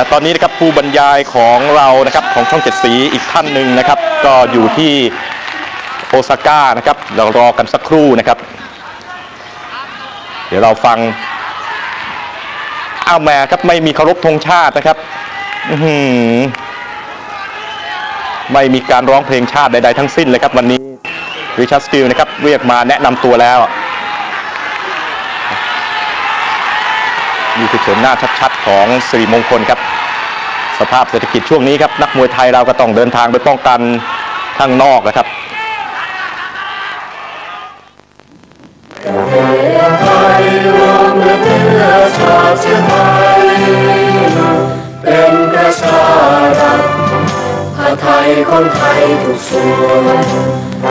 และตอนนี้นะครับผู้บรรยายของเรานะครับของช่องเจ็ดสีอีกท่านหนึ่งนะครับ ก็อยู่ที่โอซาก้านะครับเรารอกันสักครู่นะครับ เดี๋ยวเราฟังอ้าวแหม่ครับไม่มีเคารพธงชาตินะครับอืไม่มีการร้องเพลงชาติใดๆทั้งสิ้นเลยครับ วันนี้ริชาร์ดสติลนะครับเรียกมาแนะนำตัวแล้ว นี่คือโฉมหน้าชัดๆของสิริมงคลครับ สภาพเศรษฐกิจช่วงนี้ครับนักมวยไทยเราก็ต้องเดินทางไปป้องกันข้างนอกนะครับเป็นประชารัฐผ้าไทยคนไทยทุกส่วน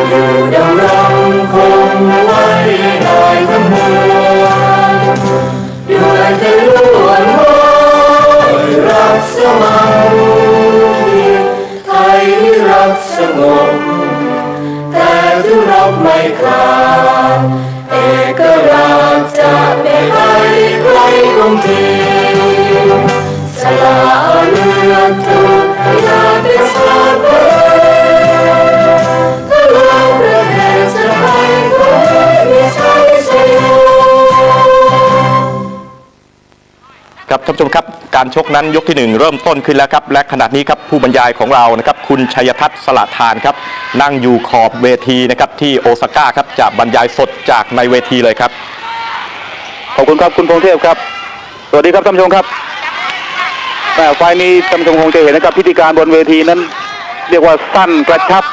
อยู่ดำรงคงไว้ได้ทั้งมวล ด้วย ครับท่านผู้ชมครับการชกนั้นยกที่หนึ่งเริ่มต้นขึ้นแล้วครับและขณะนี้ครับผู้บรรยายของเรานะครับคุณชัยทัศน์สละทานครับนั่งอยู่ขอบเวทีนะครับที่โอซาก้าครับจะบรรยายสดจากในเวทีเลยครับขอบคุณครับคุณพงเทพครับสวัสดีครับท่านผู้ชมครับแม่ไฟล์นี้ท่านผู้ชมคงจะเห็นนะครับพิธีการบนเวทีนั้น เรียกว่าสั้นกระชับ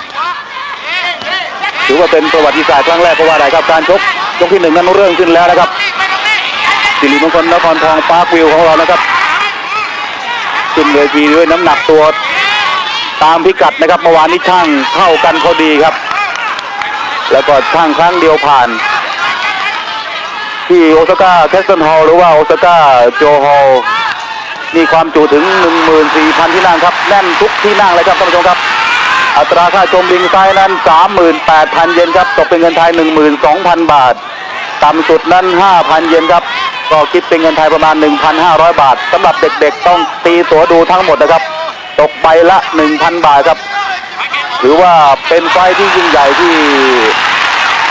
ถือว่าเป็นประวัติศาสตร์ครั้งแรกก็ว่าได้ครับการชกยกที่หนึ่งนั้นเริ่มขึ้นแล้วนะครับ สิริมงคลนครทองปาร์ควิวของเรานะครับขึ้นเวทีด้วยน้ำหนักตัวตามพิกัดนะครับเมื่อวานนี้ช่างเข้ากันพอดีครับ แล้วก็ช่างครั้งเดียวผ่าน ที่โอซาก้าแคสเซิลฮอล์หรือว่าโอซาก้าโจฮอลล์มีความจุถึง 14,000 ที่นั่งครับ แน่นทุกที่นั่งเลยครับท่านผู้ชมครับ อัตราค่าชมลิงซ้ายนั้น 38,000 เยนครับ ตกเป็นเงินไทย 12,000 บาท ต่ำสุดนั้น 5,000 เยนครับ ก็คิดเป็นเงินไทยประมาณ 1,500 บาทสำหรับเด็กๆ ต้องตีตั๋วดูทั้งหมดนะครับ ตกใบละ 1,000 บาทครับ ถือว่าเป็นไฟที่ยิ่งใหญ่ที่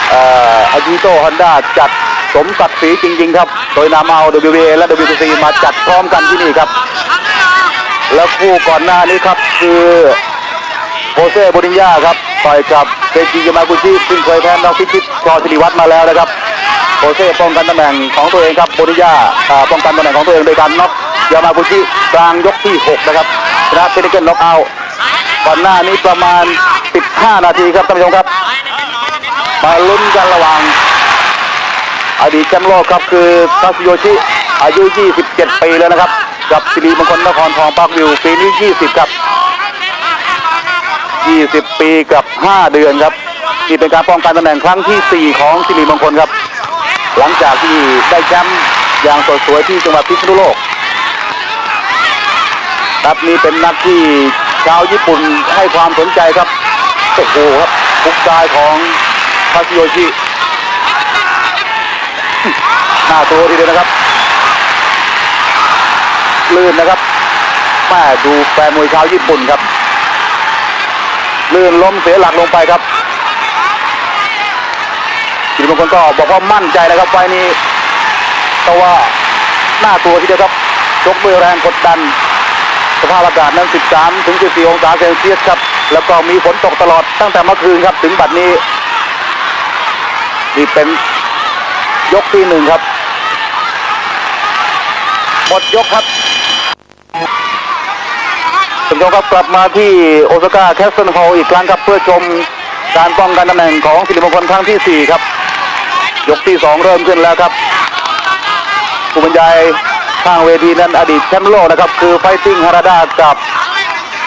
เอ่ออาจิโตฮอนด้าจัดสมศักดิ์ศรีจริง ๆ ครับ โดยนำเอา WBA และ WBC มาจัดพร้อมกันที่นี่ครับ แล้วคู่ก่อนหน้านี้ครับคือโฮเซ่โบริญญาครับ ต่อยกับเซจิยามากุชิซึ่งเคยแพ้นอกพิชิตกอสิริวัตรมาแล้วนะครับ โฮเซ่ป้องกันตำแหน่งของตัวเองครับโบริญญาป้องกันตำแหน่งของตัวเองโดยการน็อกยามากุชิกลางยกที่ 6 นะครับชนะเทนิเกนน็อกเอาก่อนหน้านี้ประมาณ 15 นาทีครับท่านผู้ชมครับ มาลุ้นกันระหว่างอดีตแชมป์โลกครับคือทัสโยชิอายุ 27 ปีแล้วนะครับ กับสิริมงคลนครทองปาร์ควิวปีนี้ 20 ครับ 20 ปีกับ 5 เดือนครับนี่เป็นการป้องกันตำแหน่งครั้งที่ 4 ของสิริมงคลครับ หลังจากที่ได้แชมป์อย่างสดสวยที่จังหวัดพิษณุโลกครับนี่เป็นนักที่ชาวญี่ปุ่นให้ความสนใจครับโอ้โหครับทุกกายของคาซิโยชิหน้าตัวทีเดียวนะครับลื่นนะครับแม่ดูแฟนมวยชาวญี่ปุ่นครับ ลื่นล้มเสียหลักลงไปครับ ทีมบางคนก็บอกว่ามั่นใจนะครับไฟล์นี้แต่ว่าหน้าตัวทีเดียวครับชกด้วยแรงกดดัน สภาพอากาศนั้น 13 ถึง 14 องศาเซลเซียสครับ แล้วก็มีฝนตกตลอดตั้งแต่เมื่อคืนครับถึงบัดนี้ นี่เป็นยกที่หนึ่งครับ หมดยกครับท่านผู้ชมครับกลับมาที่โอซาก้าแคสเซิลฮอลล์อีกครั้งครับ เพื่อชมการป้องกันตำแหน่งของสิริมงคลครั้งที่ 4 ครับ ยกที่สองเริ่มขึ้นแล้วครับผู้บรรยายข้างเวทีนั้นอดีตแชมป์โลกนะครับ คือไฟติ้งฮาราดากับ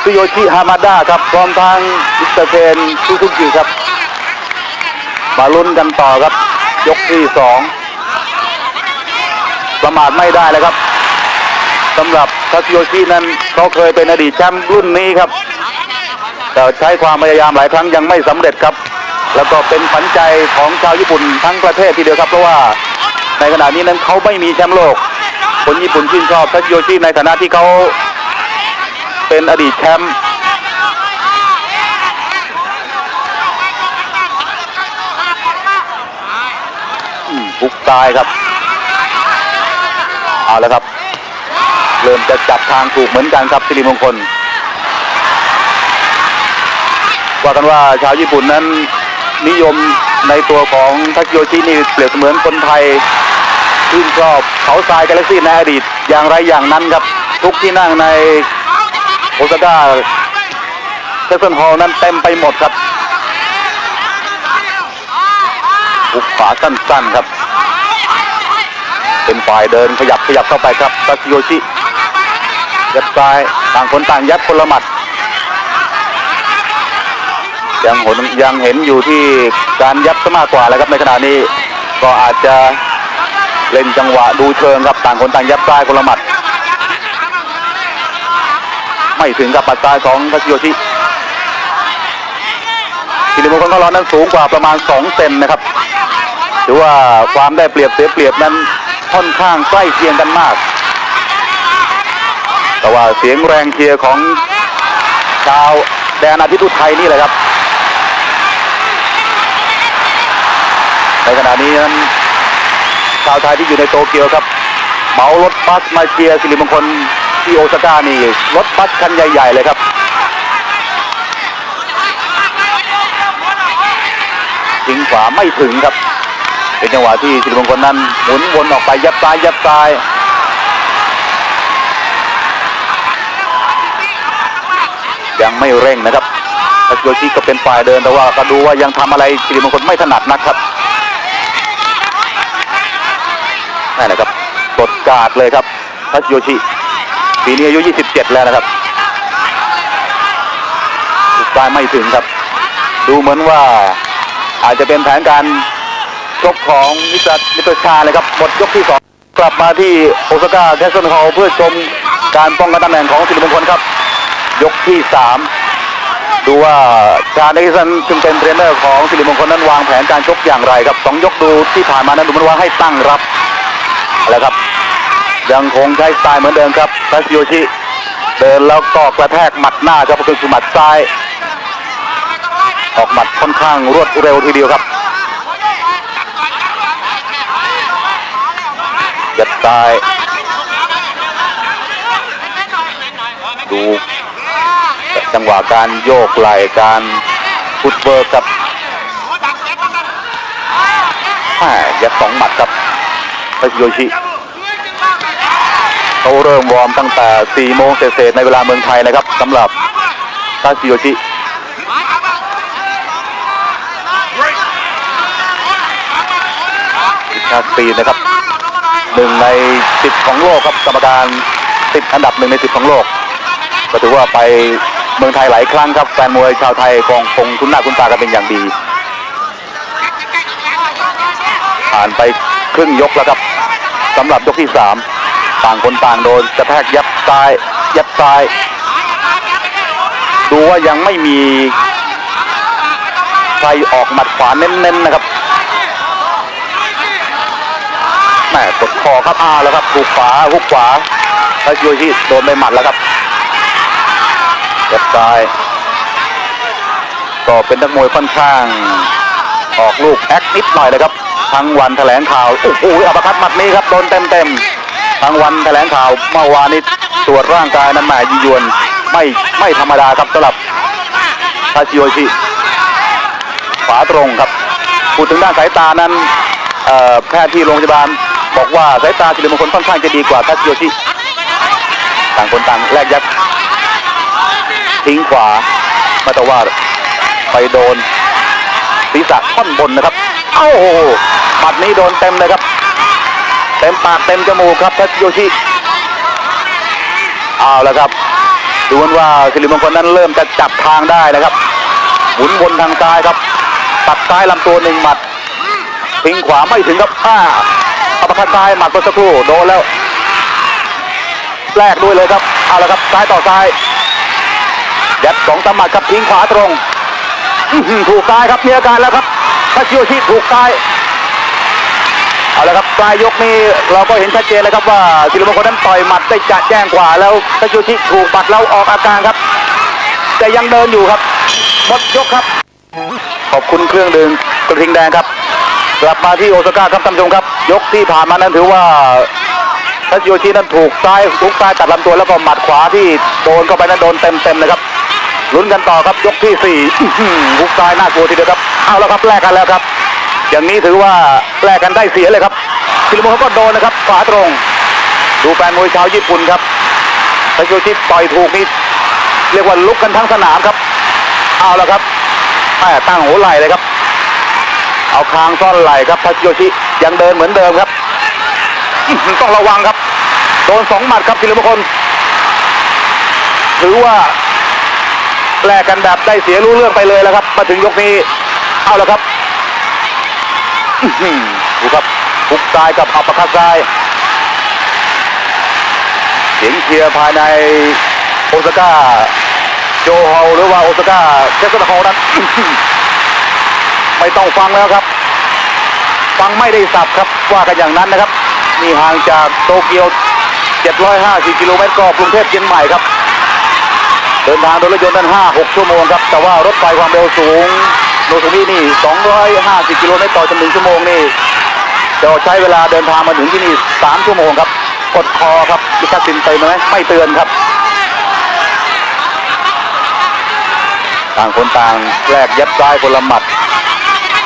ซิโยชิฮามาดาครับพร้อมทางอิสเตเซนซูซูกิครับ มาลุ้นกันต่อครับ ยกที่สองประมาทไม่ได้เลยครับสำหรับคาซิโยชินั้นเขาเคยเป็นอดีตแชมป์รุ่นนี้ครับ แต่ใช้ความพยายามหลายครั้งยังไม่สำเร็จครับ แล้วก็เป็นฝันใจของชาวญี่ปุ่นทั้งประเทศทีเดียวครับเพราะว่าในขณะนี้นั้นเขาไม่มีแชมป์โลก คนญี่ปุ่นชื่นชอบทัชโยชิในฐานะที่เขาเป็นอดีตแชมป์บุกตายครับ เอาล้วครับ เริ่มจะจับทางถูกเหมือนกันครับสิริมงคลว่ากันว่าชาวญี่ปุ่นนั้น นิยมในตัวของทักโยชินี่เปรียบเสมือนคนไทยชื่นชอบเขาทรายกาแล็กซี่ในอดีตอย่างไรอย่างนั้นครับ ทุกที่นั่งในโอซาก้าเทสเซนฮอลนั้นเต็มไปหมดครับบุกขวาสั้นๆครับ เป็นฝ่ายเดินขยับขยับเข้าไปครับทักโยชิยัดซ้ายต่างคนต่างยัดคนละหมัด ยังเห็นยังเห็นอยู่ที่การยับซะมากกว่าแล้วครับในขณะนี้ก็อาจจะเล่นจังหวะดูเชิงครับต่างคนต่างยับซ้ายคนละหมัด ไม่ถึงกับปัดซ้ายของทัชโยชิกิริมงคลของเรานั้นสูงกว่าประมาณ 2 เซนนะครับถือว่าความได้เปรียบเสียเปรียบนั้นค่อนข้างใกล้เคียงกันมาก แต่ว่าเสียงแรงเชียร์ของชาวแดนอาทิตย์อุทัยนี่แหละครับ ในขณะนี้นั้นชาวไทยที่อยู่ในโตเกียวครับเหมารถบัสมาเชียร์สิริมงคลที่โอซาก้านี่รถบัสคันใหญ่ ๆ เลยครับทิ้งขวาไม่ถึงครับ เป็นจังหวะที่สิริมงคลนั้นหมุนวนออกไปยับซ้ายยับซ้ายยังไม่เร่งนะครับทัชโยชิก็เป็นฝ่ายเดินแต่ว่าก็ดูว่ายังทำอะไรสิริมงคลไม่ถนัดนักครับ นั่นแหละครับกดกาดเลยครับทัชโยชิปีนี้อายุ 27 แล้วนะครับสุดท้ายไม่ถึงครับ ดูเหมือนว่าอาจจะเป็นแผนการชกของมิสเตอร์มิตรชาเลยครับหมดยกที่สองกลับมาที่โอซาก้าแคสเซิลฮอลเพื่อชมการป้องกันตำแหน่งของสิริมงคลครับ ยกที่สามดูว่าชาเนกิสันซึ่งเป็นเทรนเนอร์ของสิริมงคลนั้นวางแผนการชกอย่างไรครับสองยกดูที่ผ่านมานั้นดูเหมันว่าให้ตั้งรับ แล้วครับ ยังคงใช้สไตล์เหมือนเดิมครับทัชโยชิ เดินแล้วก็กระแทกหมัดหน้าครับก็คือหมัดซ้าย ออกหมัดค่อนข้างรวดเร็วทีเดียวครับยัดซ้ายดูจังหวะการโยกไหล่การฟุตเวิร์กับแหมยัดสองหมัดครับ ทัชโยชิเขาเริ่มวอร์มตั้งแต่ 4 โมงเศษในเวลาเมืองไทยนะครับสำหรับทัชโยชิชาตีนะครับหนึ่งในสิบของโลกครับกรรมการติดอันดับหนึ่งในสิบของโลก ก็ถือว่าไปเมืองไทยหลายครั้งครับแฟนมวยชาวไทยคงคงคุ้นหน้าคุ้นตากันเป็นอย่างดี ผ่านไปครึ่งยกแล้วครับ สำหรับยกที่สามต่างคนต่างโดนกระแทกยับซ้ายยับซ้าย ดูว่ายังไม่มีใครออกหมัดขวาเน้นๆนะครับแม่กดคอครับอาแล้วครับถูกขวาหุกขวาแล้วโยชิโดนไปหมัดแล้วครับยับซ้ายก็เป็นนักมวยค่อนข้าง ออกลูกแอคนิดหน่อยนะครับ ทั้งวันแถลงข่าวโอ้โหอัปคัดหมัดนี้ครับโดนเต็มเต็มๆทั้งวันแถลงข่าวเมื่อวานนี้ตรวจร่างกายนั้นแหมยียวนไม่ไม่ธรรมดาครับสำหรับทาชิโยชิขวาตรงครับพูดถึงด้านสายตานั้นแพทย์ที่โรงพยาบาลบอกว่าสายตาสิริมงคลค่อนข้างจะดีกว่าทัชโยชิต่างคนต่างแลกยัดทิ้งขวามาต่ว่าไปโดนศีรษะท่อนบนนะครับ โอ้โหหมัดนี้โดนเต็มเลยครับ เต็มปากเต็มจมูกครับทัชโยชิเอาแล้วครับ ดูเหมือนว่าสิริมงคลนั้นเริ่มจะจับทางได้นะครับ หมุนวนทางซ้ายครับ ตัดซ้ายลำตัวหนึ่งหมัดทิ้งขวาไม่ถึงครับอ้าอัปคัดซ้ายหมัดเมื่อสักครู่โดนแล้วแลกด้วยเลยครับ เอาละครับ ซ้ายต่อซ้าย ยัดสองสามหมัดครับทิ้งขวาตรงถูกซ้ายครับมีอาการแล้วครับ ทัชโยชิถูกซ้ายเอาละครับปลายยกนี้เราก็เห็นชัดเจนเลยครับว่าศิลปมงคลนั้นต่อยหมัดได้จะแจ้งกว่าแล้วทัชโยชิถูกปัดแล้วออกอาการครับ แต่ยังเดินอยู่ครับหมดยกครับ ขอบคุณเครื่องดื่มกระทิงแดงครับกลับมาที่โอซาก้าครับท่านผู้ชมครับ ยกที่ผ่านมานั้นถือว่าทัชโยชินั้นถูกซ้ายทุกซ้ายตัดลำตัวแล้วก็หมัดขวาที่โดนเข้าไปนั้นโดนเต็มๆนะครับลุ้นกันต่อครับยกที่สี่ทุกซ้ายน่ากลัวทีเดียวครับ เอาแล้วครับแลกกันแล้วครับ อย่างนี้ถือว่าแลกกันได้เสียเลยครับซิลิโมเขาก็โดนนะครับขวาตรง ดูแฟนมวยชาวญี่ปุ่นครับทัชโยชิต่อยถูกนี่เรียกว่าลุกกันทั้งสนามครับ เอาแล้วครับแม่ตั้งหัวไหล่เลยครับ เอาคางซ่อนไหล่ครับทัชโยชิยังเดินเหมือนเดิมครับต้องระวังครับ โดนสองหมัดครับศิลปมงคลถือว่าแลกกันแบบได้เสียรู้เรื่องไปเลยแล้วครับ มาถึงยกนี้ เอาแล้วครับดูครับหุกซ้ายกับอัปปอร์คัตซ้ายเสียงเชียร์ภายในโอซาก้าโจฮอลหรือว่าโอซาก้าเชสเตอร์ฮอลนั้นไม่ต้องฟังแล้วครับ ฟังไม่ได้สับครับว่ากันอย่างนั้นนะครับนี่ห่างจากโตเกียว 750 กิโลเมตรก็กรุงเทพเชียงใหม่ครับ เดินทางโดยรถยนต์นั้น5-6 ชั่วโมงครับ แต่ว่ารถไฟความเร็วสูง โนซูมินี่ 250 กิโลเมตรต่อจำนึ่งชั่วโมงนี่จะใช้เวลาเดินทางมาถึงที่นี่ 3 ชั่วโมงครับ กดคอครับลิขสินเตือนไหมไม่เตือนครับ ต่างคนต่างแลกยับซ้ายคนละหมัด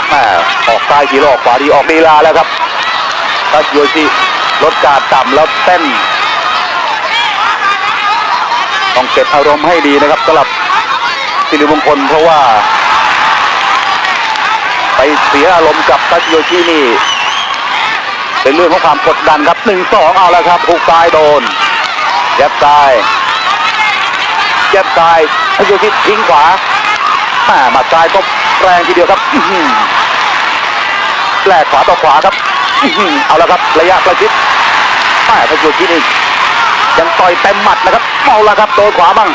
แม่ออกซ้ายทีรอบขวาดีออกลีลาแล้วครับทัชโยชิลดการดต่ำแล้วเต้นต้องเก็บอารมณ์ให้ดีนะครับสำหรับสิริมงคลเพราะว่า เสียอารมณ์กับทัชโยชินี่เป็นเรื่องของความกดดันครับหนึ่งสองเอาแล้วครับหุกซ้ายโดนยับซ้ายยับซ้ายทัชโยชิทิ้งขวาแหมัดซ้ายก็แรงทีเดียวครับอื้อหือแลกขวาต่อขวาครับเอาแล้วครับระยะประชิดแม่ทัชโยชินี่ยังต่อยเต็มหมัดนะครับเมาแล้วครับโดนขวาบ้าง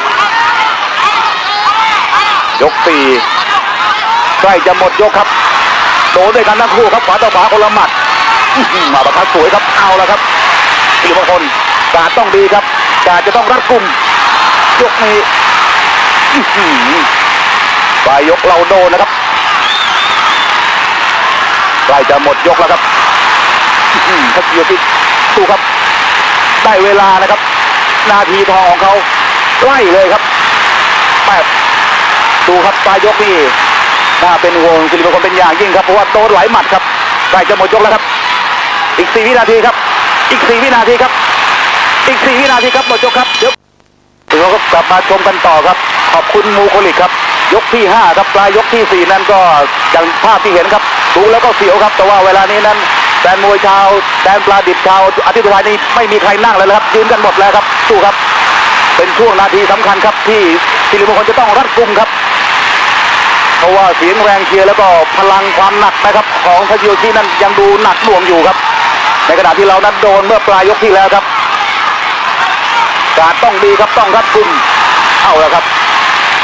ยกสี่ใกล้จะหมดยกครับ โดนด้วยกันทั้งคู่ครับขวาต่อขวาคนละหมัดมาประทัดสวยครับเอาแล้วครับสิริมงคลการต้องดีครับการจะต้องรัดกุมยกนี้อื้อหือปลายยกเราโดนนะครับใกล้จะหมดยกแล้วครับอือหือทักเกียร์ที่สู้ครับ ได้เวลานะครับ นาทีทองของเขาไล่เลยครับแปดดูครับปลายยกนี่ น่าเป็นห่วงสิริมงคลเป็นอย่างยิ่งครับเพราะว่าโดนหลายหมัดครับใกล้จะหมดยกแล้วครับ อีกสี่วินาทีครับ อีกสี่วินาทีครับ อีกสี่วินาทีครับหมดยกครับเดี๋ยวเราก็กลับมาชมกันต่อครับ ขอบคุณมูโคลิกครับ ยกที่ห้าครับปลายยกที่สี่นั้นก็อย่างภาพที่เห็นครับดูแล้วก็เสียวครับ แต่ว่าเวลานี้นั้นแฟนมวยชาวแดนปลาดิบชาวอาทิตย์วายนี้ไม่มีใครนั่งเลยครับยืนกันหมดแล้วครับสู้ครับ เป็นช่วงนาทีสำคัญครับที่สิริมงคลจะต้องรัดกุมครับ ราะว่าเสียงแรงเชียร์แล้วก็พลังความหนักนะครับ ของทาชิโยชินั้นยังดูหนักหน่วงอยู่ครับ ในขณะที่เรานั้นโดนเมื่อปลายยกที่แล้วครับ การต้องดีครับต้องรัดกุมเอาแล้วครับ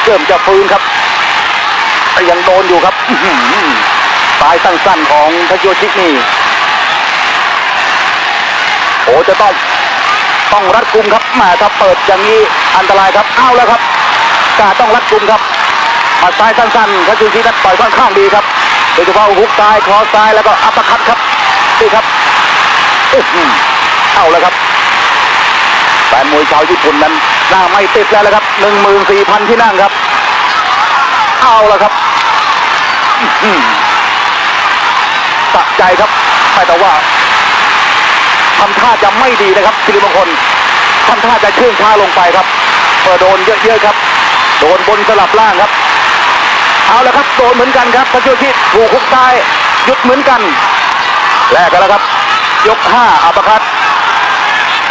เริ่มจะฟื้นครับแต่ยังโดนอยู่ครับปลายสั้นๆของทาชิโยชินี่โอ้จะต้องต้องรัดกุมครับแหมาถ้าเปิดอย่างนี้อันตรายครับเอาแล้วครับ การต้องรัดกุมครับ มาซ้ายสั้นๆทาชิโยชินั้นต่อยค่อนข้างดีครับโดยเฉพาะฮุกซ้ายคอซ้ายแล้วก็อัปคัตครับนี่ครับอื้อหือเอาแล้วครับแฟนมวยชาวญี่ปุ่นนั้นหน้าไม่ติดแล้วนะครับหนึ่งหมื่นสี่พันที่นั่งครับ เอาละครับอื้อหือสะใจครับแต่ว่าทำท่าจะไม่ดีนะครับสิริมงคลทำท่าจะเชื่องช้าลงไปครับเมื่อโดนเยอะๆครับ โดนบนสลับล่างครับ เอาละครับโดนเหมือนกันครับพระโยชิถูกคุกซ้ายหยุดเหมือนกันแลกกันแล้วครับ ยกห้าอัปคัต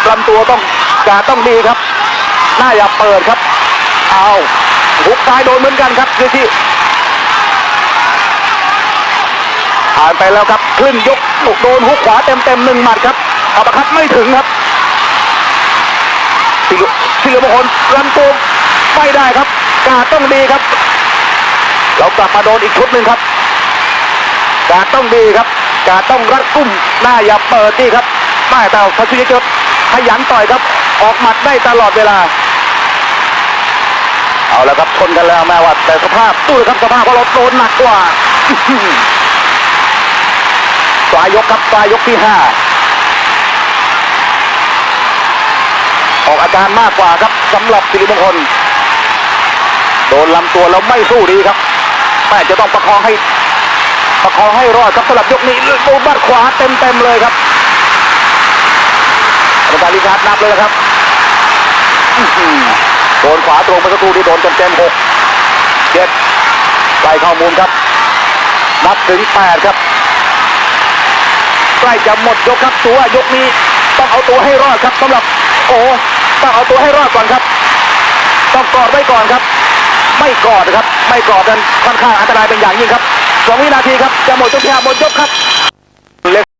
ลำตัวต้องการต้องดีครับหน้าอย่าเปิดครับ เอาหุกซ้ายโดนเหมือนกันครับดูที่ผ่านไปแล้วครับครึ่งยกโดนหุกขวาเต็มเต็มหนึ่งหมัดครับอัปคัตไม่ถึงครับสิลุสิมงคลลำตัวไม่ได้ครับ การต้องดีครับ เรากลับมาโดนอีกชุดหนึ่งครับ การต้องดีครับ การต้องรัดกุ้มหน้าอย่าเปิดนี่ครับไม่แต่พัชรยศขยันต่อยครับ ออกหมัดได้ตลอดเวลา เอาแล้วครับชนกันแล้วแม่ว่าแต่สภาพตู้ครับสภาพเพราะเราโดนหนักกว่าปลายยกครับปลายยกที่ห้าออกอาการมากกว่าครับสำหรับสิริมงคล โดนลำตัวแล้วไม่สู้ดีครับ แม่จะต้องประคองให้ประคองให้รอดครับสำหรับยกนี้โดนบัดขวาเต็มเต็มเลยครับอาจารย์ลิชาร์ดนับเลยนะครับโดนขวาตรงไปสักครู่ที่โดนเต็มเต็มหกเจ็ดไล่ข้อมูลครับ นับถึงแปดครับใกล้จะหมดยกครับตัวยกนี้ต้องเอาตัวให้รอดครับสำหรับ โอ้ต้องเอาตัวให้รอดก่อนครับ ต้องกอดไว้ก่อนครับ ไม่กอดนะครับ ไม่กอดกันค่อนข้างอันตรายเป็นอย่างยิ่งครับสองวินาทีครับจะหมดยกที่ห้าหมดยกครับ